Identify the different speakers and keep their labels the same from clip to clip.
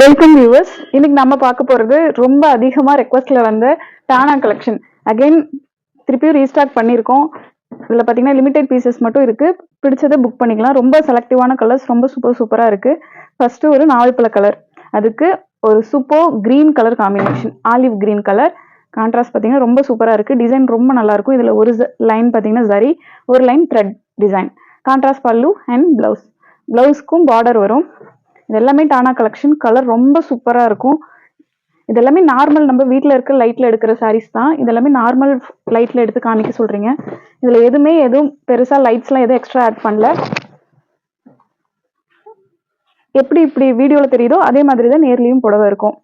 Speaker 1: Welcome viewers இன்னைக்கு நம்ம பார்க்க போறது ரொம்ப அதிகமா ரெக்வஸ்ட்ல வந்த டானா கலெக்ஷன் அகைன் திருப்பியும் ரீஸ்டார்ட் பண்ணியிருக்கோம். இதுல பாத்தீங்கன்னா லிமிடெட் பீசஸ் மட்டும் இருக்கு. பிடிச்சதை புக் பண்ணிக்கலாம். ரொம்ப செலக்டிவான கலர்ஸ் ரொம்ப சூப்பர் சூப்பரா இருக்கு. ஃபர்ஸ்ட் ஒரு நாவல்பழ கலர் அதுக்கு ஒரு super green colour combination olive green colour contrast பார்த்தீங்கன்னா ரொம்ப சூப்பராக இருக்குது டிசைன் ரொம்ப நல்லா இருக்கும். இதில் ஒரு லைன் பார்த்தீங்கன்னா சரி ஒரு லைன் த்ரெட் டிசைன் கான்ட்ராஸ்ட் பல்லு அண்ட் ப்ளவுஸ் ப்ளவுஸ்க்கும் பார்டர் வரும். இது எல்லாமே டானா கலெக்ஷன் கலர் ரொம்ப சூப்பராக இருக்கும். இது எல்லாமே நார்மல் நம்ம வீட்டில் இருக்க லைட்டில் எடுக்கிற சாரீஸ் தான். இது எல்லாமே நார்மல் லைட்டில் எடுத்து காமிக்க சொல்கிறீங்க இதில் எதுவுமே எதுவும் பெருசாக லைட்ஸ்லாம் எதுவும் எக்ஸ்ட்ரா ஆட் பண்ணல. எப்படி இப்படி வீடியோவில் தெரியுதோ அதே மாதிரி தான் நேர்லேயும் புடவை இருக்கும்.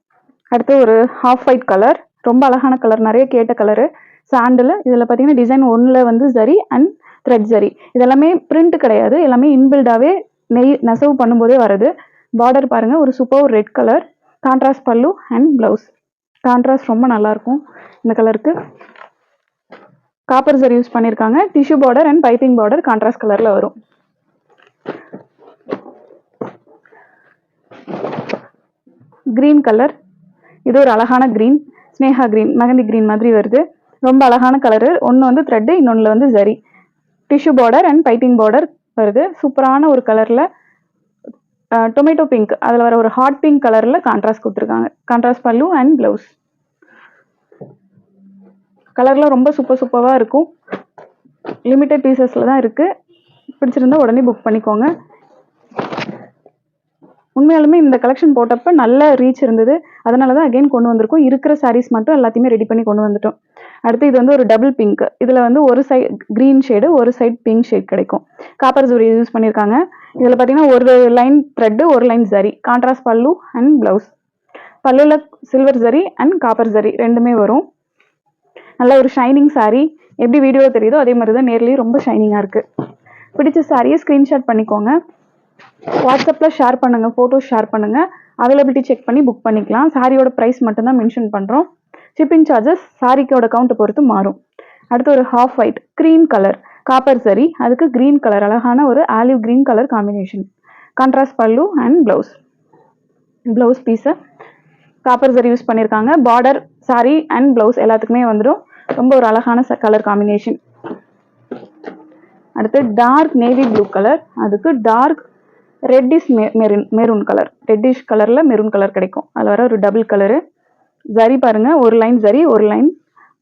Speaker 1: அடுத்து ஒரு ஹாஃப் ஒயிட் கலர் ரொம்ப அழகான கலர் நிறைய கேட்ட கலரு சாண்டில் இதில் பார்த்தீங்கன்னா டிசைன் ஒன்றில் வந்து ஜரி அண்ட் த்ரெட் ஜரி இதெல்லாமே பிரிண்ட் கிடையாது. எல்லாமே இன்பில்டாகவே நெய் நெசவு பண்ணும்போதே வருது பார்டர் பாருங்கள் ஒரு சூப்பர் ரெட் கலர் கான்ட்ராஸ்ட் பல்லு அண்ட் ப்ளவுஸ் கான்ட்ராஸ்ட் ரொம்ப நல்லாயிருக்கும் இந்த கலருக்கு காப்பர் சரி யூஸ் பண்ணியிருக்காங்க tissue border and piping border contrast கலரில் வரும். க்ரீன் கலர் இது ஒரு அழகான கிரீன் ஸ்னேகா கிரீன் மெகந்தி கிரீன் மாதிரி வருது. ரொம்ப அழகான கலரு ஒன்று வந்து த்ரெட்டு இன்னொன்றில் வந்து zari tissue border and piping border வருது. சூப்பரான ஒரு கலரில் டொமேட்டோ பிங்க் அதில் வர ஒரு ஹாட் பிங்க் கலரில் கான்ட்ராஸ்ட் கொடுத்துருக்காங்க. கான்ட்ராஸ்ட் பல்லு அண்ட் ப்ளவுஸ் கலர்லாம் ரொம்ப சூப்பர் சூப்பராக இருக்கும். லிமிட்டட் பீசஸில் தான் இருக்குது பிடிச்சிருந்தா உடனே புக் பண்ணிக்கோங்க. உண்மையாலுமே இந்த கலெக்ஷன் போட்டப்போ நல்ல ரீச் இருந்தது. அதனால தான் அகைன் கொண்டு வந்திருக்கோம். இருக்கிற சாரீஸ் மட்டும் எல்லாத்தையுமே ரெடி பண்ணி கொண்டு வந்துட்டோம். அடுத்து இது வந்து ஒரு டபுள் பிங்க் இதில் வந்து ஒரு சைட் க்ரீன் ஷேடு ஒரு சைட் பிங்க் ஷேட் கிடைக்கும். காப்பர் ஜூரி யூஸ் பண்ணியிருக்காங்க இதில் பார்த்தீங்கன்னா ஒரு லைன் த்ரெட்டு ஒரு லைன் ஜரி கான்ட்ராஸ்ட் பல்லு அண்ட் ப்ளவுஸ் பல்லுல silver zari and copper zari ரெண்டுமே வரும். நல்ல ஒரு ஷைனிங் saree. எப்படி வீடியோவில் தெரியுதோ அதே மாதிரி தான் நேர்லேயும் ரொம்ப ஷைனிங்காக இருக்குது பிடிச்ச சாரியை ஸ்க்ரீன்ஷாட் பண்ணிக்கோங்க. வாட்ஸ்அப்பில் ஷேர் பண்ணுங்கள் ஃபோட்டோஸ் ஷேர் பண்ணுங்கள் அவைலபிலிட்டி செக் பண்ணி புக் பண்ணிக்கலாம். சாரியோட ப்ரைஸ் மட்டும்தான் மென்ஷன் பண்ணுறோம் ஷிப்பிங் சார்ஜஸ் சாரிக்கோட கவுண்ட்டை பொறுத்து மாறும். அடுத்து ஒரு half white green colour copper சரி அதுக்கு க்ரீன் கலர் அழகான ஒரு olive green colour combination contrast பல்லு அண்ட் ப்ளவுஸ் ப்ளவுஸ் பீஸை காப்பர் சரி யூஸ் பண்ணியிருக்காங்க பார்டர் சாரி அண்ட் ப்ளவுஸ் எல்லாத்துக்குமே வந்துடும் ரொம்ப ஒரு அழகான கலர் காம்பினேஷன் அடுத்து டார்க் நேவி ப்ளூ கலர் அதுக்கு dark reddish maroon maroon colour reddish கலரில் மெரூன் கலர் கிடைக்கும். அதில் வர ஒரு டபுள் கலரு ஜரி பாருங்க. ஒரு லைன் ஜரி ஒரு லைன்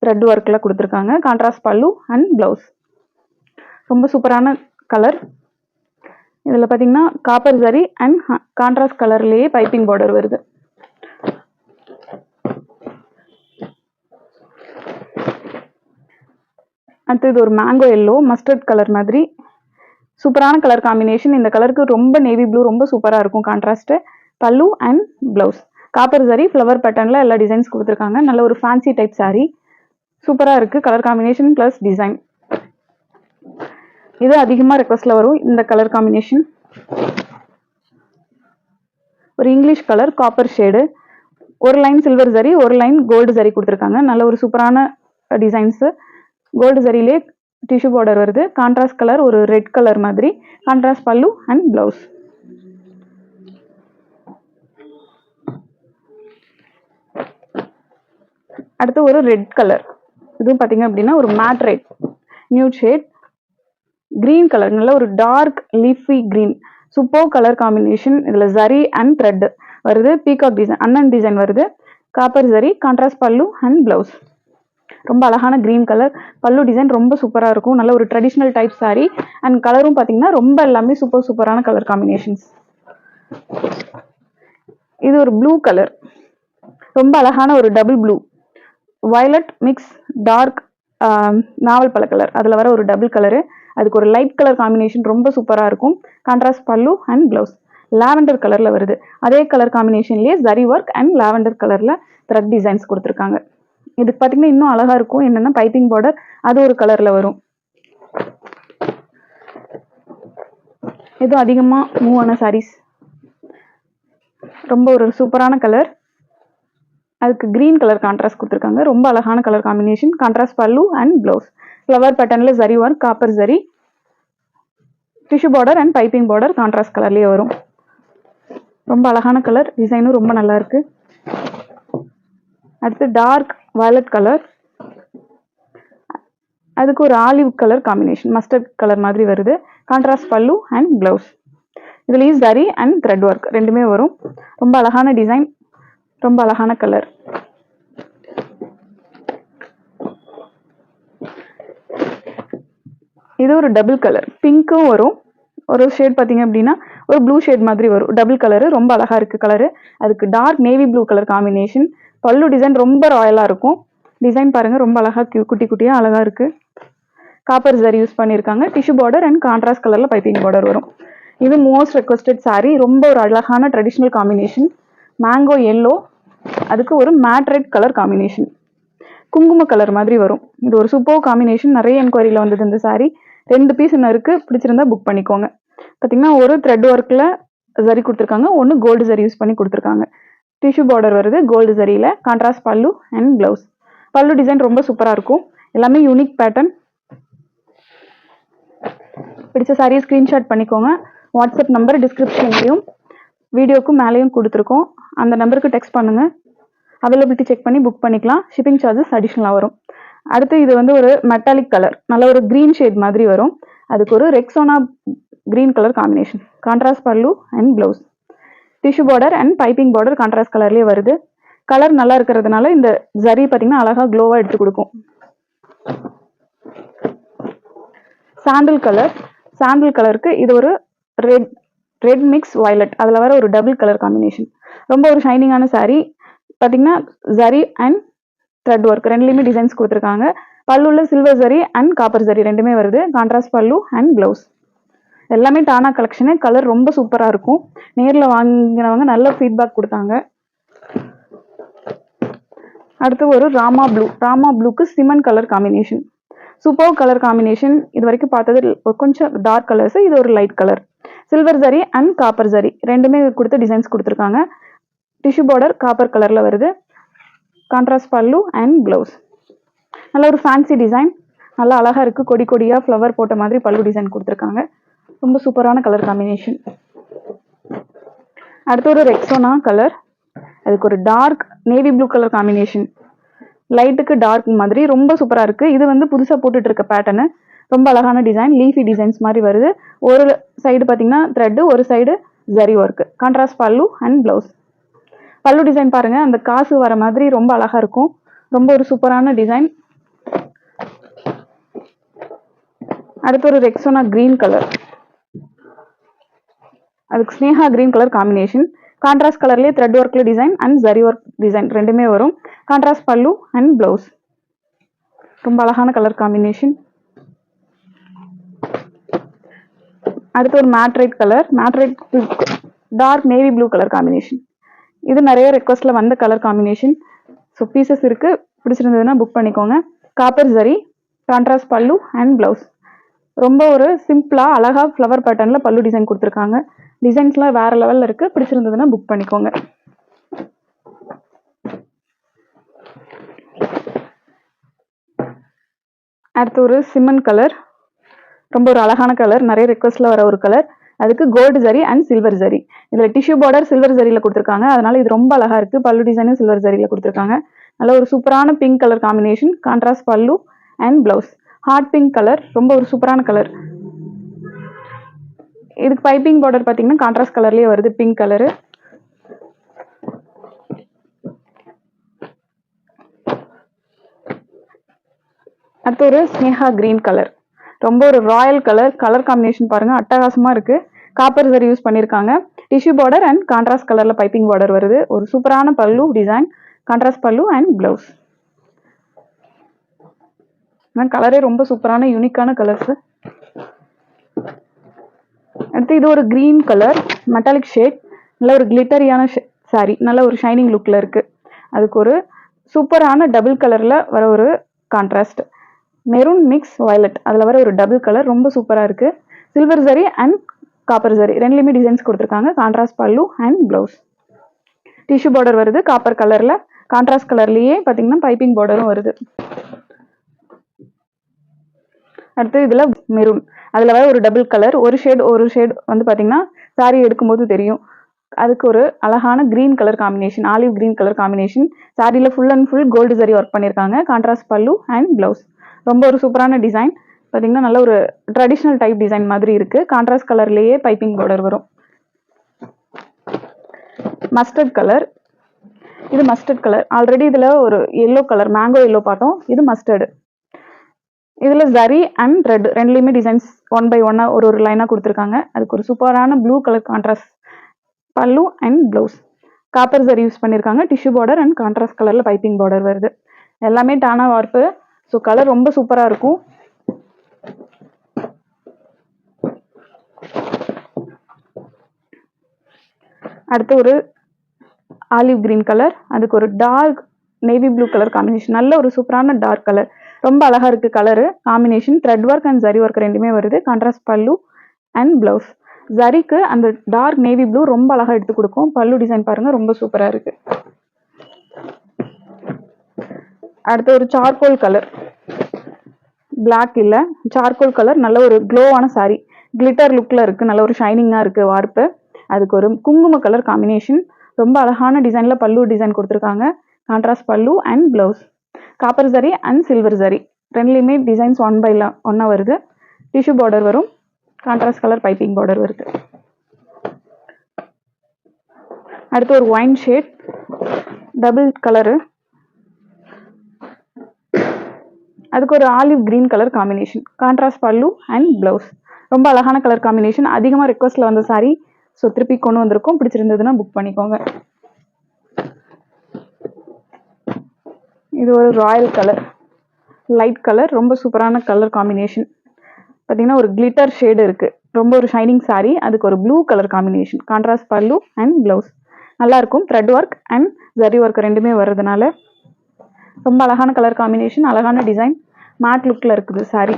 Speaker 1: த்ரெட் ஒர்க்கில் கொடுத்துருக்காங்க. கான்ட்ராஸ்ட் பல்லு அண்ட் ப்ளவுஸ் ரொம்ப சூப்பரான கலர் இதில் பார்த்தீங்கன்னா காப்பர் ஜரி அண்ட் கான்ட்ராஸ்ட் கலர்லேயே பைப்பிங் பார்டர் வருது. அடுத்து இது ஒரு மேங்கோ எல்லோ மஸ்டர்ட் கலர் மாதிரி. சூப்பரான கலர் காம்பினேஷன் இந்த கலருக்கு ரொம்ப நேவி ப்ளூ ரொம்ப சூப்பராக இருக்கும் contrast pallu and blouse copper zari flower பேட்டர்னில் எல்லா டிசைன்ஸ் கொடுத்துருக்காங்க. நல்ல ஒரு ஃபேன்சி டைப் saree. சூப்பராக இருக்குது கலர் காம்பினேஷன் ப்ளஸ் டிசைன் இது அதிகமாக ரெக்வஸ்ட்டில் வரும். இந்த கலர் காம்பினேஷன் ஒரு இங்கிலீஷ் கலர் காப்பர் ஷேடு ஒரு லைன் சில்வர் ஜரி ஒரு லைன் கோல்டு ஜரி கொடுத்துருக்காங்க. நல்ல ஒரு சூப்பரான டிசைன்ஸு கோல்டு சரியிலே டிஷ்யூ பார்டர் வருது. கான்ட்ராஸ்ட் கலர் ஒரு ரெட் கலர் மாதிரி. கான்ட்ராஸ்ட் பல்லு அண்ட் ப்ளவுஸ் அடுத்து ஒரு ரெட் கலர் இதுவும் பார்த்தீங்க அப்படின்னா ஒரு matte red new shade green colour நல்ல ஒரு dark leafy green super colour combination இதில் ஜரி அண்ட் த்ரெட் வருது. பீகாக் டிசைன் அண்ணன் டிசைன் வருது. காப்பர் ஜரி கான்ட்ராஸ்ட் பல்லு அண்ட் ப்ளவுஸ் ரொம்ப அழகான க்ரீன் கலர் பல்லு டிசைன் ரொம்ப சூப்பராக இருக்கும். நல்ல ஒரு ட்ரெடிஷ்னல் டைப் சாரீ அண்ட் கலரும் பார்த்தீங்கன்னா ரொம்ப எல்லாமே சூப்பர் சூப்பரான கலர் காம்பினேஷன்ஸ் இது ஒரு ப்ளூ கலர் ரொம்ப அழகான ஒரு double blue violet mix dark நாவல் பழ கலர் அதில் வர ஒரு டபுள் கலரு அதுக்கு ஒரு லைட் கலர் காம்பினேஷன் ரொம்ப சூப்பராக இருக்கும். கான்ட்ராஸ்ட் பல்லு அண்ட் ப்ளவுஸ் லாவெண்டர் கலரில் வருது. அதே கலர் காம்பினேஷன்லேயே ஜரி ஒர்க் அண்ட் லாவெண்டர் கலரில் த்ரெட் டிசைன்ஸ் கொடுத்துருக்காங்க. இதுக்கு பார்த்தீங்கன்னா இன்னும் அழகாக இருக்கும். என்னென்னா பைப்பிங் பார்டர் அது ஒரு கலரில் வரும். இது அதிகமாக மூவான சாரீஸ் ரொம்ப ஒரு சூப்பரான கலர் அதுக்கு கிரீன் கலர் கான்ட்ராஸ்ட் கொடுத்துருக்காங்க. ரொம்ப அழகான கலர் காம்பினேஷன் கான்ட்ராஸ்ட் பல்லு அண்ட் ப்ளவுஸ் ஃப்ளவர் பேட்டர்னில் ஜரி work copper zari tissue border and piping border contrast கலர்லேயே வரும். ரொம்ப அழகான கலர் டிசைனும் ரொம்ப நல்லா இருக்கு. அடுத்து டார்க் வயலட் கலர் அதுக்கு ஒரு olive colour combination mustard colour மாதிரி வருது. கான்ட்ராஸ்ட் பல்லு அண்ட் ப்ளவுஸ் இதுலேயும் சரி அண்ட் த்ரெட் ஒர்க் ரெண்டுமே வரும். ரொம்ப அழகான டிசைன் ரொம்ப அழகான கலர் இது ஒரு டபுள் கலர் பிங்க்கும் வரும். ஒரு ஷேட் பார்த்தீங்க அப்படின்னா ஒரு ப்ளூ ஷேட் மாதிரி வரும். டபுள் கலரு ரொம்ப அழகா இருக்கு கலரு அதுக்கு dark navy blue colour combination பல்லு டிசைன் ரொம்ப ராயலாக இருக்கும். டிசைன் பாருங்க ரொம்ப அழகா குட்டி குட்டியாக அழகா இருக்கு. காப்பர் ஜரி யூஸ் பண்ணியிருக்காங்க டிஷ்யூ பார்டர் அண்ட் கான்ட்ராஸ்ட் கலரில் பைப்பிங் பார்டர் வரும். இது மோஸ்ட் ரெக்வஸ்டட் சாரீ ரொம்ப ஒரு அழகான ட்ரெடிஷ்னல் காம்பினேஷன் மேங்கோ எல்லோ அதுக்கு ஒரு மேட் ரெட் கலர் காம்பினேஷன் குங்கும கலர் மாதிரி வரும். இது ஒரு சூப்பர் காம்பினேஷன் நிறைய என்கொயரியில் வந்தது இந்த சாரீ ரெண்டு பீஸ் இன்னும் இருக்குது பிடிச்சிருந்தா புக் பண்ணிக்கோங்க. பார்த்தீங்கன்னா ஒரு த்ரெட் ஒர்க்கில் ஜரி கொடுத்துருக்காங்க. ஒன்று கோல்டு ஜரி யூஸ் பண்ணி கொடுத்துருக்காங்க. டிஷ்யூ பார்டர் வருது. கோல்டு ஜரியில் கான்ட்ராஸ்ட் பல்லு அண்ட் ப்ளவுஸ் பல்லு டிசைன் ரொம்ப சூப்பராக இருக்கும். எல்லாமே யூனிக் பேட்டர்ன் பிடிச்ச சாரியை ஸ்க்ரீன்ஷாட் பண்ணிக்கோங்க. வாட்ஸ்அப் நம்பர் டிஸ்கிரிப்ஷன்லையும் வீடியோக்கும் மேலேயும் கொடுத்துருக்கோம். அந்த நம்பருக்கு டெக்ஸ்ட் பண்ணுங்கள் அவைலபிலிட்டி செக் பண்ணி புக் பண்ணிக்கலாம். ஷிப்பிங் சார்ஜஸ் அடிஷ்னலாக வரும். அடுத்து இது வந்து ஒரு மெட்டாலிக் கலர் நல்ல ஒரு க்ரீன் ஷேட் மாதிரி வரும். அதுக்கு ஒரு Rexona green colour combination contrast பல்லு and blouse tissue border and piping border contrast கலர்லேயே வருது. கலர் நல்லா இருக்கிறதுனால இந்த ஜரி பார்த்தீங்கன்னா அழகாக க்ளோவாக எடுத்து கொடுக்கும். சாண்டில் கலர் சாண்டில் கலருக்கு இது ஒரு ரெட் ரெட் மிக்ஸ் வயலட் அதில் வர ஒரு டபுள் கலர் காம்பினேஷன் ரொம்ப ஒரு ஷைனிங்கான சாரீ பார்த்தீங்கன்னா ஜரி அண்ட் த்ரெட் ஒர்க் ரெண்டுலேயுமே டிசைன்ஸ் கொடுத்துருக்காங்க. பல்லுள்ள silver zari and copper zari ரெண்டுமே வருது. கான்ட்ராஸ்ட் பல்லு அண்ட் ப்ளவுஸ் எல்லாமே டானா கலெக்ஷனு கலர் ரொம்ப சூப்பராக இருக்கும். நேரில் வாங்கினவங்க நல்ல ஃபீட்பேக் கொடுத்தாங்க. அடுத்து ஒரு ராமா ப்ளூ ராமா ப்ளூக்கு Simon colour combination super colour combination இது வரைக்கும் பார்த்தது கொஞ்சம் டார்க் கலர்ஸ் இது ஒரு light colour silver zari and copper zari ரெண்டுமே கொடுத்து டிசைன்ஸ் கொடுத்துருக்காங்க. டிஷ்யூ பார்டர் காப்பர் கலரில் வருது. கான்ட்ராஸ்ட் பல்லு அண்ட் ப்ளவுஸ் நல்ல ஒரு ஃபேன்சி டிசைன் நல்லா அழகாக இருக்குது கொடி கொடியாக ஃப்ளவர் போட்ட மாதிரி பல்லு டிசைன் கொடுத்துருக்காங்க. ரொம்ப சூப்பரான கலர் காம்பினேஷன் அடுத்து ஒரு ரெக்ஸோனா கலர் அதுக்கு ஒரு dark navy blue colour combination லைட்டுக்கு டார்க் மாதிரி ரொம்ப சூப்பராக இருக்குது இது வந்து புதுசாக போட்டுட்டு இருக்க பேட்டர்னு ரொம்ப அழகான டிசைன் லீஃபி டிசைன்ஸ் மாதிரி வருது. ஒரு சைடு பார்த்தீங்கன்னா த்ரெட்டு ஒரு side zari work contrast pallu and blouse pallu design பாருங்கள் அந்த காசு வர மாதிரி ரொம்ப அழகாக இருக்கும். ரொம்ப ஒரு சூப்பரான டிசைன் அடுத்து ஒரு ரெக்ஸோனா க்ரீன் கலர் அதுக்கு Sneha green colour combination contrast கலர்லேயே த்ரெட் ஒர்க்கில் design and zari work design ரெண்டுமே வரும். கான்ட்ராஸ்ட் பல்லு அண்ட் ப்ளவுஸ் ரொம்ப அழகான கலர் காம்பினேஷன் அடுத்து ஒரு மேட்ரைட் colour மேட்ரைட் dark navy blue colour combination இது நிறைய ரெக்வஸ்ட்டில் வந்த கலர் காம்பினேஷன் ஸோ பீசஸ் இருக்குது பிடிச்சிருந்ததுன்னா புக் பண்ணிக்கோங்க. Copper zari contrast pallu and blouse ரொம்ப ஒரு சிம்பிளாக அழகா ஃப்ளவர் பேட்டர்னில் பல்லு டிசைன் கொடுத்துருக்காங்க. டிசைன்ஸ்லாம் வேறு லெவலில் இருக்குது பிடிச்சிருந்ததுன்னா புக் பண்ணிக்கோங்க. அடுத்து ஒரு சிமன் கலர் ரொம்ப ஒரு அழகான கலர் நிறைய ரெக்வஸ்ட்ல வர ஒரு கலர் அதுக்கு gold zari and silver zari இதுல டிஷ்யூ பார்டர் சில்வர் ஜரியில கொடுத்துருக்காங்க. அதனால இது ரொம்ப அழகா இருக்கு. பல்லு டிசைனும் சில்வர் ஜரியில கொடுத்துருக்காங்க. நல்ல ஒரு சூப்பரான pink colour combination contrast pallu and blouse hot pink colour ரொம்ப ஒரு சூப்பரான கலர் இதுக்கு பைப்பிங் பார்டர் பாத்தீங்கன்னா கான்ட்ராஸ்ட் கலர்லயே வருது பிங்க் கலரு அடுத்து ஒரு ஸ்னேஹா கிரீன் கலர் ரொம்ப ஒரு ராயல் கலர் கலர் காம்பினேஷன் பாருங்க. அட்டகாசமா இருக்கு. காப்பர் சரி யூஸ் பண்ணிருக்காங்க. டிஷ்யூ பார்டர் அண்ட் கான்ட்ராஸ்ட் கலர்ல பைப்பிங் பார்டர் வருது. ஒரு சூப்பரான pallu design contrast pallu and blouse கலரே ரொம்ப சூப்பரான யூனிக்கான கலர்ஸ் அடுத்து இது ஒரு கிரீன் கலர் மெட்டாலிக் ஷேட் நல்ல ஒரு கிளிட்டரியான சாரி நல்ல ஒரு ஷைனிங் லுக்ல இருக்கு. அதுக்கு ஒரு சூப்பரான டபுள் கலர்ல வர ஒரு கான்ட்ராஸ்ட் மெரூன் மிக்ஸ் வயலட் அதில் வர ஒரு டபுள் கலர் ரொம்ப சூப்பராக இருக்குது silver zari and copper zari ரெண்டுலேயுமே டிசைன்ஸ் கொடுத்துருக்காங்க. Contrast pallu and blouse tissue border வருது. காப்பர் கலரில் கான்ட்ராஸ்ட் கலர்லேயே பார்த்தீங்கன்னா பைப்பிங் பார்டரும் வருது. அடுத்து இதில் மெரூன் அதில் வர ஒரு டபுள் கலர் ஒரு ஷேட் ஒரு ஷேட் வந்து பார்த்தீங்கன்னா சாரி எடுக்கும்போது தெரியும். அதுக்கு ஒரு அழகான green colour combination olive green colour combination சாரியில் full and full gold zari work பண்ணியிருக்காங்க கான்ட்ராஸ்ட் பல்லு அண்ட் ப்ளவுஸ் ரொம்ப ஒரு சூப்பரான டிசைன் பார்த்தீங்கன்னா நல்ல ஒரு ட்ரெடிஷ்னல் டைப் டிசைன் மாதிரி இருக்குது கான்ட்ராஸ்ட் கலர்லேயே பைப்பிங் பார்டர் வரும். மஸ்டர்ட் கலர் இது மஸ்டர்ட் கலர் ஆல்ரெடி இதில் ஒரு எல்லோ கலர் மேங்கோ எல்லோ பார்த்தோம். இது மஸ்டர்டு இதில் ஜரி அண்ட் ரெட் ரெண்டுலேயுமே டிசைன்ஸ் ஒன் பை ஒன்னாக ஒரு ஒரு லைனாக கொடுத்துருக்காங்க. அதுக்கு ஒரு சூப்பரான blue colour contrast pallu and blouse copper zari use பண்ணியிருக்காங்க டிஷ்யூ பார்டர் அண்ட் கான்ட்ராஸ்ட் கலரில் பைப்பிங் பார்டர் வருது. எல்லாமே டானா வார்ப்பு. ஸோ கலர் ரொம்ப சூப்பராக இருக்கும். அடுத்து ஒரு ஆலிவ் கிரீன் கலர் அதுக்கு ஒரு dark navy blue colour combination நல்ல ஒரு சூப்பரான டார்க் கலர் ரொம்ப அழகாக இருக்குது colour combination thread work and zari work ரெண்டுமே வருது. கான்ட்ராஸ்ட் பல்லு அண்ட் ப்ளவுஸ் ஜரிக்கு அந்த டார்க் நேவி ப்ளூ ரொம்ப அழகா எடுத்து கொடுக்கும். பல்லு டிசைன் பாருங்கள் ரொம்ப சூப்பராக இருக்குது அடுத்து ஒரு சார்கோல் கலர் பிளாக் இல்லை. சார்கோல் கலர் நல்ல ஒரு க்ளோவான saree. கிளிட்டர் லுக்கில் இருக்குது நல்ல ஒரு ஷைனிங்காக இருக்குது வார்ப்பு. அதுக்கு ஒரு குங்கும கலர் காம்பினேஷன் ரொம்ப அழகான டிசைனில் பல்லு டிசைன் கொடுத்துருக்காங்க. Contrast pallu and blouse copper zari and silver zari ரெண்டுலேயுமே டிசைன்ஸ் ஒன் பை ஒன்னாக வருது. டிஷ்யூ பார்டர் வரும். கான்ட்ராஸ்ட் கலர் பைப்பிங் பார்டர் வருது. அடுத்து ஒரு ஒயின் ஷேட் டபுள் கலரு அதுக்கு ஒரு olive green colour combination contrast pallu and blouse ரொம்ப அழகான கலர் காம்பினேஷன் அதிகமாக ரெக்வஸ்ட்ல வந்த saree. ஸோ திருப்பி கொண்டு வந்திருக்கோம். பிடிச்சிருந்ததுன்னா புக் பண்ணிக்கோங்க. இது ஒரு ராயல் கலர் லைட் கலர் ரொம்ப சூப்பரான கலர் காம்பினேஷன் பார்த்தீங்கன்னா ஒரு கிளிட்டர் ஷேடு இருக்குது ரொம்ப ஒரு ஷைனிங் saree. அதுக்கு ஒரு blue colour combination contrast pallu and blouse நல்லாயிருக்கும் thread work and zari work ரெண்டுமே வர்றதுனால. ரொம்ப அழகான கலர் காம்பினேஷன் அழகான டிசைன் மேட் லுக்கில் இருக்குது சாரி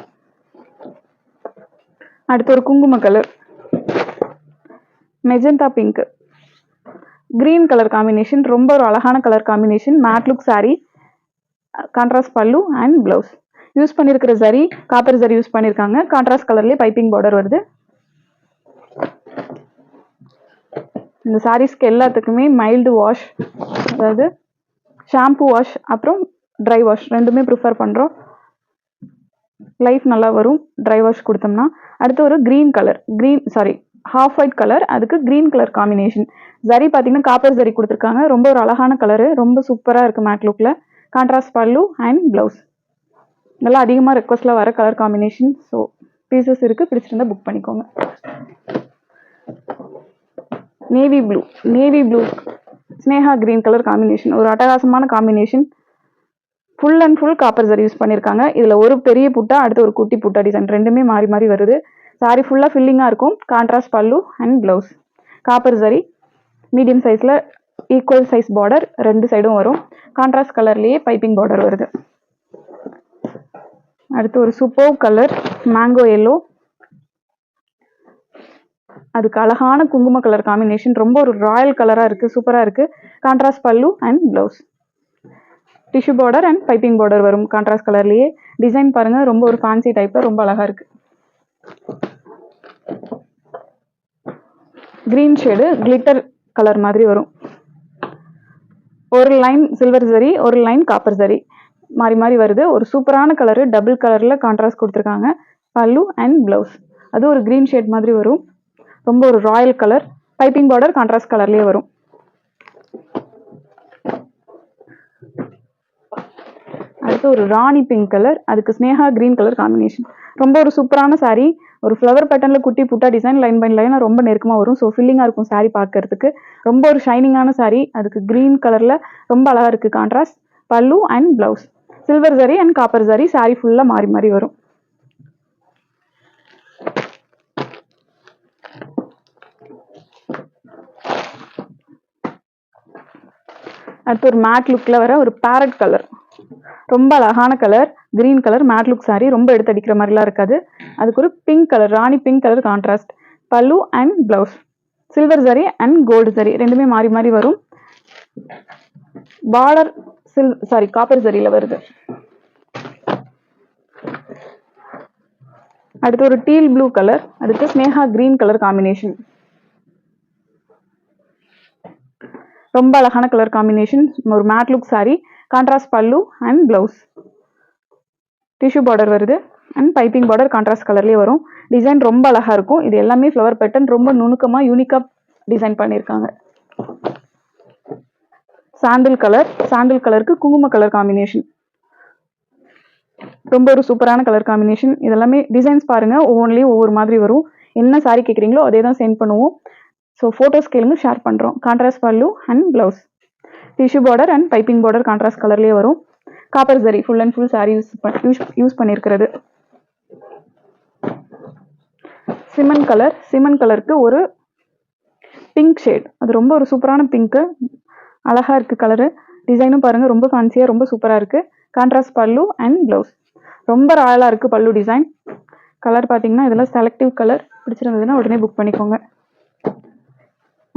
Speaker 1: அடுத்து ஒரு குங்கும colour magenta pink green colour combination ரொம்ப ஒரு அழகான colour combination matte look sari contrast pallu and blouse use பண்ணியிருக்கிற சரி காப்பர் சரி யூஸ் பண்ணியிருக்காங்க கான்ட்ராஸ்ட் கலர்லேயே பைப்பிங் பார்டர் வருது. இந்த சாரீஸ்க்கு எல்லாத்துக்குமே மைல்டு வாஷ் அதாவது ஷாம்பு வாஷ் அப்புறம் ட்ரை வாஷ் ரெண்டுமே ப்ரிஃபர் பண்ணுறோம் லைஃப் நல்லா வரும். ட்ரை வாஷ் கொடுத்தோம்னா அடுத்து ஒரு green colour green sari half white colour அதுக்கு க்ரீன் கலர் காம்பினேஷன் ஜரி பார்த்தீங்கன்னா காப்பர் ஜரி கொடுத்துருக்காங்க. ரொம்ப ஒரு அழகான கலரு ரொம்ப சூப்பராக இருக்குது மேக் லுக்கில் கான்ட்ராஸ்ட் பல்லு அண்ட் ப்ளவுஸ் நல்லா அதிகமாக ரெக்வஸ்ட்டில் வர கலர் காம்பினேஷன் ஸோ பீசஸ் இருக்குது பிடிச்சிருந்தா புக் பண்ணிக்கோங்க. Navy blue navy blue Sneha green colour combination ஒரு அட்டகாசமான combination full and full copper zari use பண்ணியிருக்காங்க இதில் ஒரு பெரிய புட்டா அடுத்து ஒரு குட்டி புட்டா டிசைன் ரெண்டுமே மாறி மாறி வருது. சாரி ஃபுல்லாக ஃபில்லிங்காக இருக்கும். Contrast pallu and blouse copper zari medium சைஸில் ஈக்குவல் சைஸ் பார்டர் ரெண்டு சைடும் வரும். கான்ட்ராஸ்ட் கலர்லேயே பைப்பிங் பார்டர் வருது. அடுத்து ஒரு சூப்பர் கலர் மேங்கோ எல்லோ அதுக்கு அழகான குங்கும கலர் காம்பினேஷன் ரொம்ப ஒரு ராயல் கலராக இருக்குது சூப்பராக இருக்குது contrast pallu and blouse tissue border and piping border வரும். கான்ட்ராஸ்ட் கலர்லேயே டிசைன் பாருங்கள் ரொம்ப ஒரு ஃபேன்சி டைப்பில் ரொம்ப அழகாக இருக்குது கிரீன் ஷேடு கிளிட்டர் கலர் மாதிரி வரும். ஒரு லைன் சில்வர் சரி ஒரு லைன் காப்பர் சரி மாறி மாறி வருது. ஒரு சூப்பரான கலரு டபுள் கலரில் கான்ட்ராஸ்ட் கொடுத்துருக்காங்க. பல்லு அண்ட் ப்ளவுஸ் அது ஒரு க்ரீன் ஷேட் மாதிரி வரும். ரொம்ப ஒரு royal colour piping border contrast கலர்லேயே வரும். வந்துட்டு ஒரு ராணி பிங்க் கலர் அதுக்கு ஸ்னேகா கிரீன் கலர் காம்பினேஷன் ரொம்ப ஒரு சூப்பரான சாரீ ஒரு ஃப்ளவர் பட்டன்ல குட்டி புட்டா டிசைன் லைன் பை லைனா ரொம்ப நெருக்கமா வரும். ஸோ ஃபில்லிங்காக இருக்கும் சாரீ பார்க்கறதுக்கு. ரொம்ப ஒரு ஷைனிங்கான சாரீ அதுக்கு கிரீன் கலர்ல ரொம்ப அழகா இருக்கு contrast pallu and blouse silver zari and copper zari saree ஃபுல்லா மாறி மாறி வரும். அடுத்து ஒரு மேட் லுக்ல வர ஒரு பேரட் கலர் ரொம்ப அழகான colour green colour matte look saree ரொம்ப எடுத்து அடிக்கிற மாதிரிலாம் இருக்காது. அதுக்கு ஒரு pink colour Rani pink colour contrast pallu and blouse silver zari and gold zari ரெண்டுமே மாறி மாறி வரும். பார்டர் சில் சாரி காப்பர் சரியில் வருது. அடுத்து ஒரு டீல் ப்ளூ கலர் அடுத்து ஸ்னேகா கிரீன் கலர் காம்பினேஷன் ரொம்ப அழகான கலர் காம்பினேஷன் ஒரு matte look saree contrast pallu and blouse tissue border வருது அண்ட் பைப்பிங் பார்டர் கான்ட்ராஸ்ட் கலர்லேயே வரும். டிசைன் ரொம்ப அழகாக இருக்கும். இது எல்லாமே ஃப்ளவர் பேட்டர்ன் ரொம்ப நுணுக்கமாக யூனிக்காக டிசைன் பண்ணியிருக்காங்க. சாண்டில் கலர் சாண்டில் கலருக்கு குங்கும கலர் காம்பினேஷன் ரொம்ப ஒரு சூப்பரான கலர் காம்பினேஷன் இதெல்லாமே டிசைன்ஸ் பாருங்க. ஒவ்வொன்றிலையும் ஒவ்வொரு மாதிரி வரும். என்ன சாரி கேட்குறீங்களோ அதே தான் சென்ட் பண்ணுவோம். ஸோ ஃபோட்டோஸ் கேளுங்க ஷேர் பண்ணுறோம் contrast pallu and blouse tissue border and piping border contrast கலர்லேயே வரும். Copper zari full and full sari use use use பண்ணியிருக்கிறது சிமன் கலர் சிமன் கலருக்கு ஒரு பிங்க் ஷேட் அது ரொம்ப ஒரு சூப்பரான பிங்க்கு அழகாக இருக்குது கலரு டிசைனும் பாருங்கள் ரொம்ப ஃபேன்சியாக ரொம்ப சூப்பராக இருக்குது கான்ட்ராஸ்ட் பல்லு அண்ட் ப்ளவுஸ் ரொம்ப ராயலாக இருக்குது பல்லு டிசைன் கலர் பார்த்தீங்கன்னா இதெல்லாம் செலக்டிவ் கலர் பிடிச்சிருந்ததுன்னா உடனே புக் பண்ணிக்கோங்க.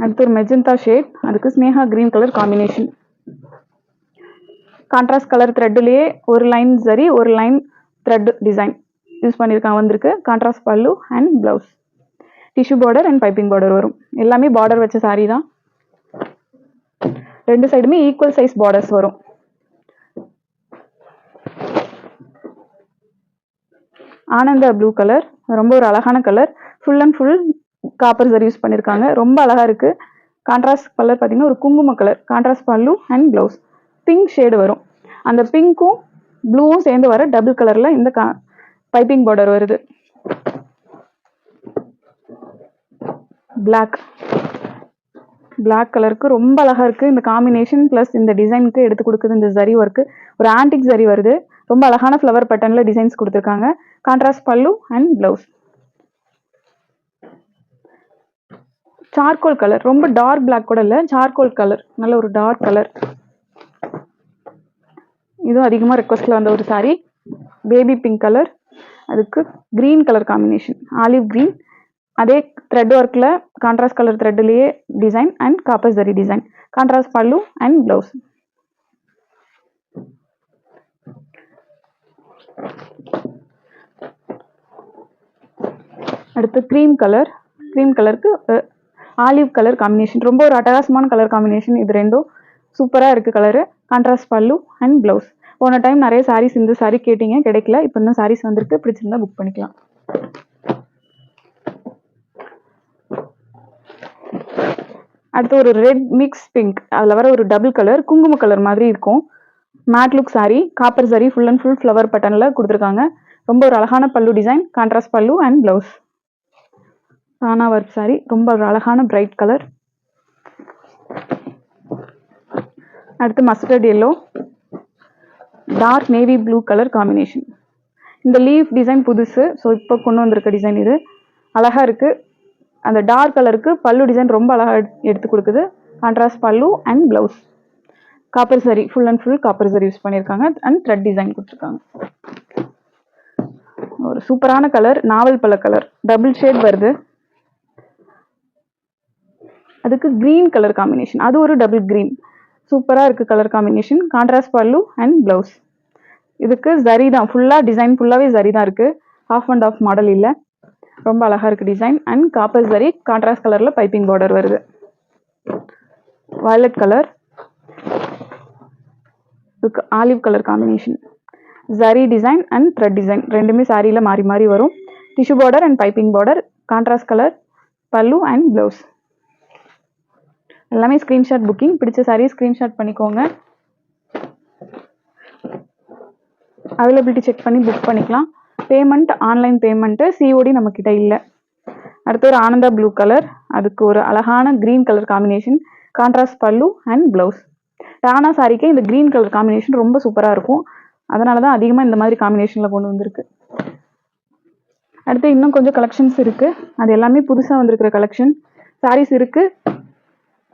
Speaker 1: அடுத்து ஒரு மெஜந்தா ஷேட் அதுக்கு Sneha green colour combination contrast colour த்ரெட்டுலேயே ஒரு லைன் சரி ஒரு லைன் த்ரெட் டிசைன் யூஸ் பண்ணியிருக்காங்க வந்திருக்கு. Contrast pallu and blouse tissue border and piping border வரும். எல்லாமே பார்டர் வச்ச சாரீ தான். ரெண்டு சைடுமே ஈக்குவல் சைஸ் பார்டர்ஸ் வரும். ஆனந்தா ப்ளூ கலர் ரொம்ப ஒரு அழகான colour full and full copper zari use பண்ணியிருக்காங்க ரொம்ப அழகா இருக்கு. கான்ட்ராஸ்ட் கலர் பார்த்திங்கன்னா ஒரு குங்கும colour contrast pallu and blouse pink shade வரும். அந்த பிங்க்கும் ப்ளூவும் சேர்ந்து வர டபுள் கலரில் இந்த கா பைப்பிங் பார்டர் வருது. பிளாக் பிளாக் கலருக்கு ரொம்ப அழகா இருக்கு. இந்த காம்பினேஷன் ப்ளஸ் இந்த டிசைனுக்கு எடுத்து கொடுக்குது இந்த ஜரி ஒர்க்கு ஒரு ஆன்டிக் ஜரி வருது. ரொம்ப அழகான ஃப்ளவர் பட்டனில் டிசைன்ஸ் கொடுத்துருக்காங்க. Contrast pallu and blouse charcoal colour ரொம்ப டார்க் பிளாக் கூட இல்லை. சார்கோல் கலர் நல்ல ஒரு டார்க் கலர் இதுவும் அதிகமாக ரெக்வஸ்டில் வந்த ஒரு சாரீ பேபி பிங்க் கலர் அதுக்கு green colour combination olive green அதே த்ரெட் ஒர்க்கில் contrast colour த்ரெட்லேயே design and copper zari design contrast pallu and blouse அடுத்து க்ரீம் கலர் க்ரீம் கலருக்கு ஆலிவ் கலர் காம்பினேஷன் ரொம்ப ஒரு அட்டகாசமான கலர் காம்பினேஷன் இது ரெண்டும். சூப்பராக இருக்குது கலரு. கான்ட்ராஸ்ட் பல்லு அண்ட் ப்ளவுஸ் போன டைம் நிறைய சாரீஸ் இந்த சாரீ கேட்டீங்க கிடைக்கல. இப்போ இன்னும் சாரீஸ் வந்திருக்கு. பிடிச்சிருந்தா புக் பண்ணிக்கலாம். அடுத்து ஒரு ரெட் மிக்ஸ் பிங்க் அதில் வர ஒரு டபுள் கலர் குங்கும கலர் மாதிரி இருக்கும். Matte look saree copper zari full and full flower பட்டனில் கொடுத்துருக்காங்க. ரொம்ப ஒரு அழகான pallu design contrast pallu and blouse தானா ஒர்க் சாரி ரொம்ப ஒரு அழகான பிரைட் கலர் அடுத்து mustard yellow dark navy blue colour combination இந்த லீஃப் டிசைன் புதுசு ஸோ இப்போ கொண்டு வந்திருக்க டிசைன் இது. அழகாக இருக்குது அந்த டார்க் கலருக்கு பல்லு டிசைன் ரொம்ப அழகாக எடு- எடுத்து கொடுக்குது. Contrast pallu and blouse copper zari full and full copper zari use பண்ணியிருக்காங்க. அண்ட் த்ரெட் டிசைன் கொடுத்துருக்காங்க. ஒரு சூப்பரான கலர் நாவல் பழ கலர் டபுள் ஷேட் வருது. அதுக்கு க்ரீன் கலர் காம்பினேஷன் அது ஒரு டபுள் க்ரீன் சூப்பராக இருக்குது colour combination contrast pallu and blouse இதுக்கு ஜரி தான். ஃபுல்லாக டிசைன் ஃபுல்லாகவே ஜரி தான் இருக்குது ஹாஃப் அண்ட் ஆஃப் மாடல் இல்லை. ரொம்ப அழகாக இருக்குது design and copper zari contrast கலரில் பைப்பிங் பார்டர் வருது. வயலட் கலர் இதுக்கு olive colour combination zari design and thread design ரெண்டுமே சாரியில் மாறி மாறி வரும். Tissue border and piping border contrast colour pallu and blouse எல்லாமே ஸ்க்ரீன்ஷாட் புக்கிங் பிடிச்ச சாரீ ஸ்க்ரீன்ஷாட் பண்ணிக்கோங்க. அவைலபிலிட்டி செக் பண்ணி புக் பண்ணிக்கலாம். பேமெண்ட் ஆன்லைன் பேமெண்ட்டு சிஓடி நம்மக்கிட்ட இல்லை. அடுத்து ஒரு ஆனந்தா ப்ளூ கலர் அதுக்கு ஒரு அழகான green colour combination contrast pallu and blouse டானா சாரிக்கு இந்த க்ரீன் கலர் காம்பினேஷன் ரொம்ப சூப்பராக இருக்கும். அதனால தான் அதிகமாக இந்த மாதிரி காம்பினேஷனில் கொண்டு வந்திருக்கு. அடுத்து இன்னும் கொஞ்சம் கலெக்ஷன்ஸ் இருக்குது அது எல்லாமே புதுசாக வந்திருக்கிற கலெக்ஷன் சாரீஸ் இருக்குது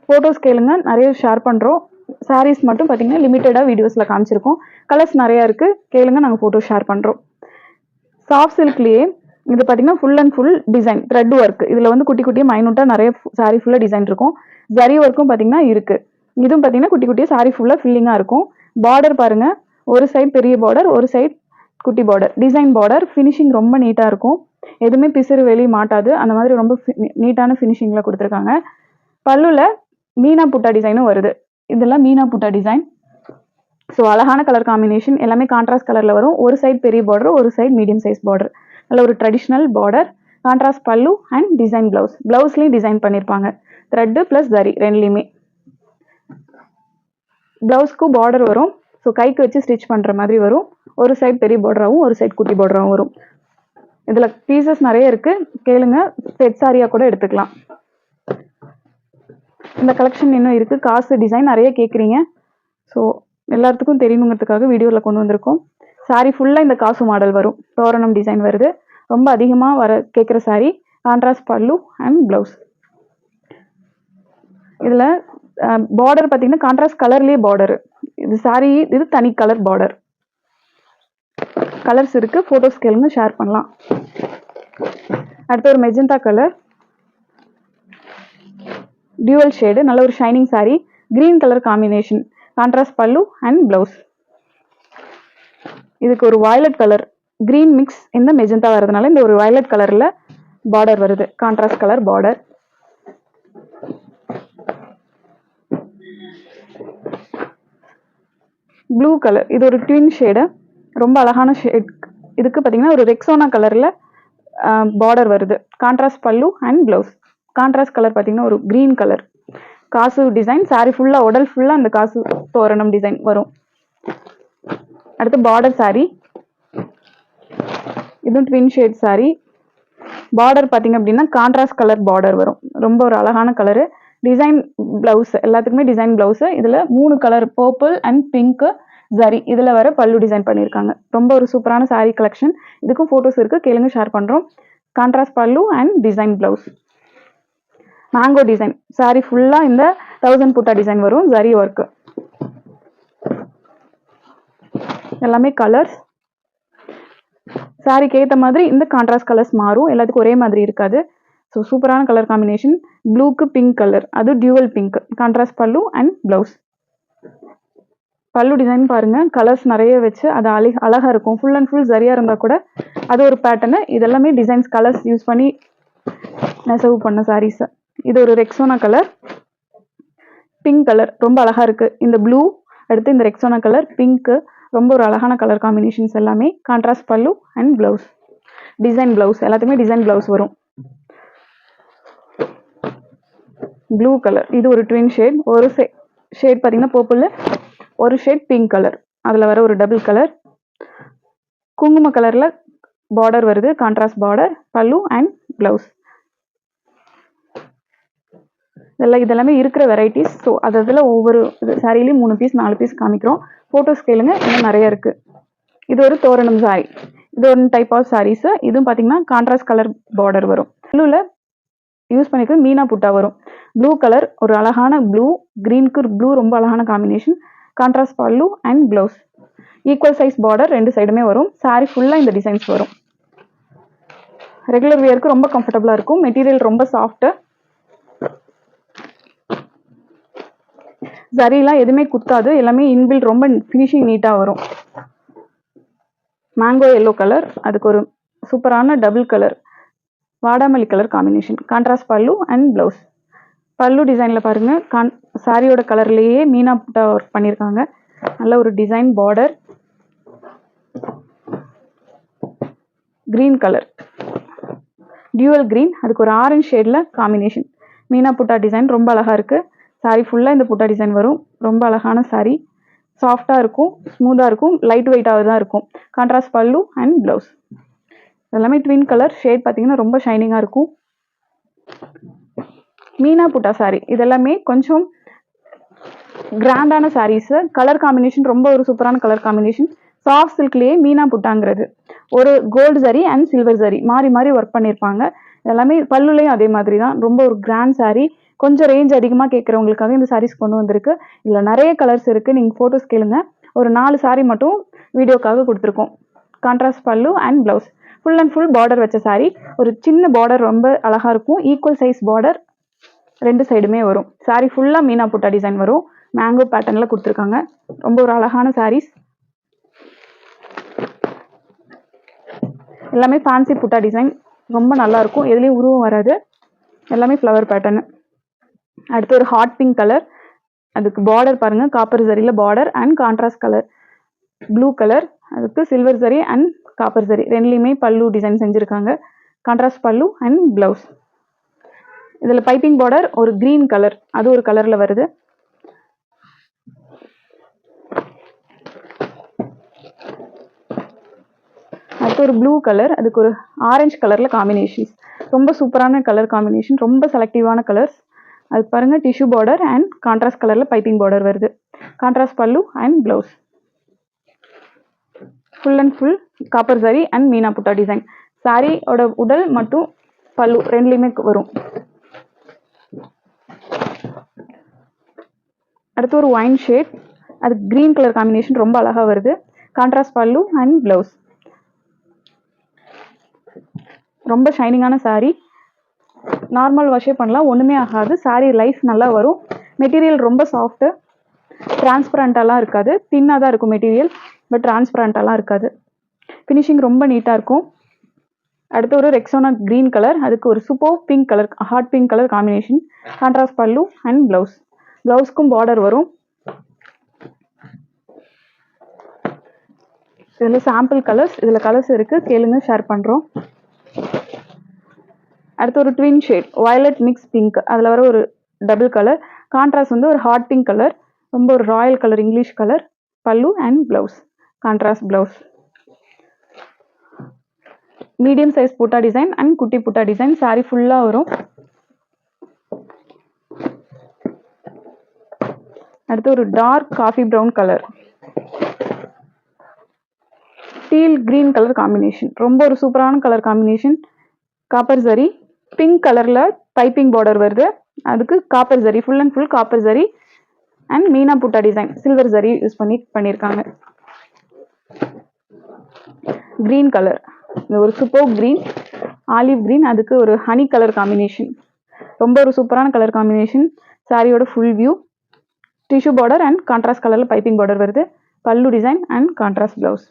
Speaker 1: ஃபோட்டோஸ் கேளுங்க. நிறைய ஷேர் பண்ணுறோம் சாரீஸ் மட்டும் பார்த்தீங்கன்னா லிமிட்டடாக வீடியோஸில் காமிச்சிருக்கோம். கலர்ஸ் நிறையா இருக்குது கேளுங்க நாங்கள் ஃபோட்டோ ஷேர் பண்ணுறோம் சாஃப்ட் சில்க்லேயே இது பார்த்தீங்கன்னா full and full design thread work இதில் வந்து குட்டி குட்டியாக மைனூட்டாக நிறைய சாரீ ஃபுல்லாக டிசைன் இருக்கும். ஜரி ஒர்க்கும் பார்த்தீங்கன்னா இருக்குது இதுவும் பார்த்தீங்கன்னா குட்டி குட்டியாக சாரீ ஃபுல்லாக ஃபில்லிங்காக இருக்கும். பார்டர் பாருங்கள் ஒரு சைட் பெரிய பார்டர் ஒரு சைட் குட்டி பார்டர் டிசைன் பார்டர் ஃபினிஷிங் ரொம்ப நீட்டாக இருக்கும். எதுவுமே பிசுறு வெளியே மாட்டாது. அந்த மாதிரி ரொம்ப நீட்டான ஃபினிஷிங்கில் கொடுத்துருக்காங்க. பல்லுல மீனா புட்டா டிசைனும் வருது. இதெல்லாம் மீனா புட்டா டிசைன் ஸோ அழகான கலர் காம்பினேஷன் எல்லாமே கான்ட்ராஸ்ட் கலரில் வரும். ஒரு சைட் பெரிய பார்டர் ஒரு சைடு மீடியம் சைஸ் பார்டர் நல்ல ஒரு traditional border contrast pallu and design blouse ப்ளவுஸ்லேயும் design பண்ணியிருப்பாங்க த்ரெட்டு ப்ளஸ் தரி ரெண்டுலேயுமே. ப்ளவுஸ்க்கும் பார்டர் வரும். ஸோ கைக்கு வச்சு ஸ்டிச் பண்ணுற மாதிரி வரும். ஒரு சைட் பெரிய பார்டராகவும் ஒரு சைட் குட்டி பார்டராகவும் வரும். இதில் பீசஸ் நிறைய இருக்குது கேளுங்க. செட் சாரியாக கூட எடுத்துக்கலாம். இந்த கலெக்ஷன் இன்னும் இருக்குது காசு டிசைன் நிறைய கேட்குறீங்க ஸோ எல்லாத்துக்கும் தெரியணுங்கிறதுக்காக வீடியோவில் கொண்டு வந்திருக்கோம். சாரீ ஃபுல்லாக இந்த காசு மாடல் வரும். தோரணம் டிசைன் வருது. ரொம்ப அதிகமாக வர கேட்குற sari contrast pallu and blouse இதில் பார்டர் பார்த்தீங்கன்னா கான்ட்ராஸ்ட் கலர்லேயே பார்டர் இது சாரீ இது தனி கலர் பார்டர் கலர்ஸ் இருக்குது ஃபோட்டோஸ் கேளுங்க ஷேர் பண்ணலாம். அடுத்து ஒரு மெஜெண்டா கலர் டியூவல் ஷேடு நல்ல ஒரு shining sari green colour combination contrast pallu and blouse இதுக்கு ஒரு violet கலர் க்ரீன் மிக்ஸ் இந்த மெஜந்தா வரதுனால இந்த ஒரு வயலட் கலரில் பார்டர் வருது. Contrast colour border blue colour இது ஒரு ட்வின் ஷேடு ரொம்ப அழகான ஷேட் இதுக்கு பார்த்தீங்கன்னா ஒரு ரெக்ஸோனா கலரில் பார்டர் வருது. கான்ட்ராஸ்ட் பல்லு அண்ட் ப்ளவுஸ் கான்ட்ராஸ்ட் கலர் பார்த்தீங்கன்னா ஒரு க்ரீன் கலர் காசு டிசைன் சாரீ ஃபுல்லாக உடல் ஃபுல்லாக அந்த காசு தோரணம் டிசைன் வரும். அடுத்து பார்டர் saree. இதுவும் ட்வின் ஷேட் saree. பார்டர் பார்த்தீங்க அப்படின்னா கான்ட்ராஸ்ட் கலர் பார்டர் வரும். ரொம்ப ஒரு அழகான கலரு டிசைன் பிளவுஸ் எல்லாத்துக்குமே டிசைன் பிளவுஸ் இதில் மூணு colour purple and pink zari இதில் வர பல்லு டிசைன் பண்ணியிருக்காங்க. ரொம்ப ஒரு சூப்பரான சாரீ கலெக்ஷன் இதுக்கும் ஃபோட்டோஸ் இருக்குது கேளுங்க ஷேர் பண்ணுறோம் contrast pallu and design blouse mango design sari ஃபுல்லாக இந்த தௌசண்ட் புட்டா டிசைன் வரும். ஜரி ஒர்க்கு எல்லாமே கலர்ஸ் சாரிக்கு ஏற்ற மாதிரி இந்த கான்ட்ராஸ்ட் கலர்ஸ் மாறும். எல்லாத்துக்கும் ஒரே மாதிரி இருக்காது. ஸோ சூப்பரான கலர் காம்பினேஷன் ப்ளூக்கு பிங்க் கலர் அது dual pink contrast pallu and blouse pallu design பாருங்க. கலர்ஸ் நிறைய வச்சு அது அழி அழகாக இருக்கும். ஃபுல் அண்ட் ஃபுல் சரியாக இருந்தால் கூட அது ஒரு பேட்டர்னு இதெல்லாமே டிசைன்ஸ் கலர்ஸ் யூஸ் பண்ணி நெசவு பண்ண சாரீஸை இது ஒரு ரெக்ஸோனா கலர் பிங்க் கலர் ரொம்ப அழகா இருக்கு. இந்த ப்ளூ அடுத்து இந்த ரெக்ஸோனா கலர் பிங்க் ரொம்ப ஒரு அழகான கலர் காம்பினேஷன்ஸ் எல்லாமே. Contrast pallu and blouse design blouse எல்லாத்துக்குமே டிசைன் பிளவுஸ் வரும். ப்ளூ கலர் இது ஒரு ட்வின் ஷேட் ஒரு ஷேட் பார்த்தீங்கன்னா பர்பிள் ஒரு ஷேட் பிங்க் கலர் அதில் வர ஒரு டபுள் கலர் குங்கும கலரில் பார்டர் வருது. Contrast border pallu and blouse இதெல்லாம் இதெல்லாமே இருக்கிற வெரைட்டிஸ் ஸோ அது அதில் ஒவ்வொரு சாரிலையும் மூணு பீஸ் நாலு பீஸ் காமிக்கிறோம். ஃபோட்டோஸ் கேளுங்க இன்னும் நிறைய இருக்கு. இது ஒரு தோரணம் சாரி இது ஒரு டைப் ஆஃப் சாரீஸ் இதுவும் பார்த்தீங்கன்னா கான்ட்ராஸ்ட் கலர் பார்டர் வரும். ப்ளூவில் யூஸ் பண்ணிக்க மீனா புட்டா வரும். ப்ளூ கலர் ஒரு அழகான ப்ளூ க்ரீனுக்கு ப்ளூ ரொம்ப அழகான combination contrast pallu and blouse equal size border ரெண்டு சைடுமே வரும். Saree ஃபுல்லாக இந்த டிசைன்ஸ் வரும். ரெகுலர் வியருக்கு ரொம்ப கம்ஃபர்டபுளாக இருக்கும். மெட்டீரியல் ரொம்ப சாஃப்ட்டு ஜரிலாம் எதுவுமே குத்தாது. எல்லாமே இன்பில் ரொம்ப ஃபினிஷிங் நீட்டாக வரும். மேங்கோ எல்லோ கலர் அதுக்கு ஒரு சூப்பரான டபுள் கலர் வாடாமல்லி colour combination contrast pallu and blouse pallu டிசைனில் பாருங்கள் கான் சாரியோட கலர்லேயே மீனா புட்டா ஒர்க் பண்ணியிருக்காங்க நல்ல ஒரு design border green colour dual green அதுக்கு ஒரு ஆரஞ்ச் ஷேடில் காம்பினேஷன் மீனா புட்டா டிசைன் ரொம்ப அழகாக இருக்குது சாரீ ஃபுல்லாக இந்த புட்டா டிசைன் வரும். ரொம்ப அழகான சாரீ சாஃப்டாக இருக்கும் ஸ்மூத்தாக இருக்கும் லைட் வெயிட்டாக தான் இருக்கும். கான்ட்ராஸ்ட் பல்லு அண்ட் ப்ளவுஸ் எல்லாமே ட்வின் கலர் ஷேட் பார்த்தீங்கன்னா ரொம்ப ஷைனிங்காக இருக்கும். மீனா புட்டா சாரீ இதெல்லாமே கொஞ்சம் கிராண்டான சாரீஸு கலர் காம்பினேஷன் ரொம்ப ஒரு சூப்பரான கலர் காம்பினேஷன் சாஃப்ட் சில்க்லேயே மீனா புட்டாங்கிறது. ஒரு கோல்டு சரி அண்ட் சில்வர் சரி மாறி மாறி ஒர்க் பண்ணியிருப்பாங்க எல்லாமே பல்லுலையும் அதே மாதிரி தான் ரொம்ப ஒரு கிராண்ட் சாரீ கொஞ்சம் ரேஞ்ச் அதிகமாக கேட்குறவங்களுக்காக இந்த சாரீஸ் கொண்டு வந்திருக்கு. இதில் நிறைய கலர்ஸ் இருக்குது நீங்கள் ஃபோட்டோஸ் கேளுங்க. ஒரு நாலு சாரீ மட்டும் வீடியோக்காக கொடுத்துருக்கோம். Contrast pallu and blouse full and full border வச்ச சாரீ ஒரு சின்ன பார்டர் ரொம்ப அழகாக இருக்கும். ஈக்குவல் சைஸ் பார்டர் ரெண்டு சைடுமே வரும். சாரீ ஃபுல்லாக மீனா புட்டா டிசைன் வரும். மேங்கோ பேட்டர்னில் கொடுத்துருக்காங்க. ரொம்ப ஒரு அழகான சாரீஸ் எல்லாமே ஃபேன்சி புட்டா டிசைன் ரொம்ப நல்லாயிருக்கும் எதுலேயும் உருவம் வராது. எல்லாமே ஃப்ளவர் பேட்டர்னு அடுத்து ஒரு ஹாட் பிங்க் கலர் அதுக்கு பார்டர் பாருங்கள் copper சரியில் border and contrast colour blue colour அதுக்கு silver zari and copper zari ரெண்டுலேயுமே பல்லு டிசைன் செஞ்சுருக்காங்க. கான்ட்ராஸ்ட் பல்லு அண்ட் ப்ளவுஸ் இதில் பைப்பிங் பார்டர் ஒரு க்ரீன் கலர் அது ஒரு கலரில் வருது. அடுத்து ஒரு ப்ளூ கலர் அதுக்கு ஒரு ஆரஞ்சு கலரில் காம்பினேஷன்ஸ் ரொம்ப சூப்பரான கலர் காம்பினேஷன் ரொம்ப செலக்டிவான கலர்ஸ் அது பாருங்க டிஷ்யூ பார்டர் அண்ட் கான்ட்ராஸ்ட் கலரில் பைப்பிங் பார்டர் வருது. Contrast pallu and blouse full and full copper zari and meena butta design சாரியோட உடல் மற்றும் பல்லு ரெண்டுலேயுமே வரும். அடுத்து ஒரு ஒயின் ஷேட் அது க்ரீன் கலர் காம்பினேஷன் ரொம்ப அழகாக வருது. கான்ட்ராஸ்ட் பல்லு அண்ட் ப்ளவுஸ் ரொம்ப ஷைனிங்கான சாரீ நார்மல் வாஷே பண்ணலாம். ஒன்றுமே ஆகாது. saree லைஃப் நல்லா வரும். மெட்டீரியல் ரொம்ப சாஃப்ட்டு டிரான்ஸ்பரண்ட்டாலாம் இருக்காது. தின்னாக தான் இருக்கும் மெட்டீரியல் பட் டிரான்ஸ்பரண்ட்டாலாம் இருக்காது. ஃபினிஷிங் ரொம்ப நீட்டாக இருக்கும். அடுத்து ஒரு ரெக்ஸோனா க்ரீன் கலர் அதுக்கு ஒரு super pink colour hot pink colour combination contrast pallu and blouse ப்ளவுஸ்க்கும் border வரும். இதில் சாம்பிள் கலர்ஸ் இதில் கலர்ஸ் இருக்குது கேளுங்க ஷேர் பண்ணுறோம் அடுத்து ஒரு twin shade violet mix pink அதில் வர ஒரு டபுள் கலர் கான்ட்ராஸ்ட் வந்து ஒரு ஹாட் பிங்க் கலர் ரொம்ப ஒரு royal colour English colour pallu and blouse contrast blouse medium size butta design and குட்டி புட்டா டிசைன் சாரீ ஃபுல்லாக வரும். அடுத்து ஒரு dark coffee brown colour teal green colour combination ரொம்ப ஒரு சூப்பரான colour combination copper zari pink கலரில் பைப்பிங் பார்டர் வருது. அதுக்கு copper zari full and full copper zari and meena butta design silver zari use பண்ணி பண்ணியிருக்காங்க க்ரீன் கலர் இந்த ஒரு சூப்பர் கிரீன் ஆலிவ் க்ரீன் அதுக்கு ஒரு ஹனி கலர் காம்பினேஷன் ரொம்ப ஒரு சூப்பரான கலர் காம்பினேஷன் சாரியோட full view tissue border and contrast கலரில் பைப்பிங் பார்டர் வருது. Pallu design and contrast blouse